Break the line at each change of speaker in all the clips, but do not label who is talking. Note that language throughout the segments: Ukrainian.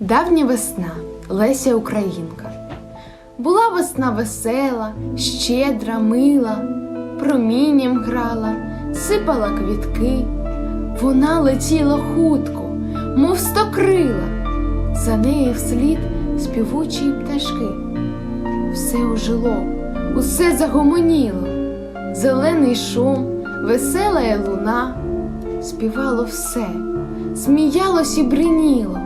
Давня весна Леся Українка. Була весна весела, щедра, мила, промінням грала, сипала квітки. Вона летіла хутко, мов стокрила, за нею вслід співучі пташки. Все ожило, усе загомоніло, зелений шум, весела луна, співало все, сміялось і бриніло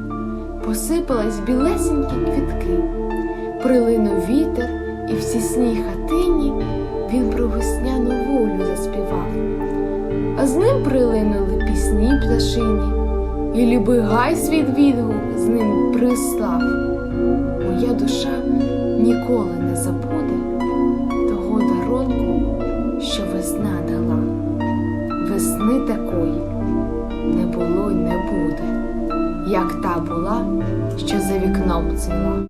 посипались білесенькі квітки, прилинув вітер, і в сісній хатині він про весняну волю заспівав, а з ним прилинули пісні пташині, і любий гай світ відгук з ним прислав. Моя душа ніколи не забуде як та була, що за вікном цвіла.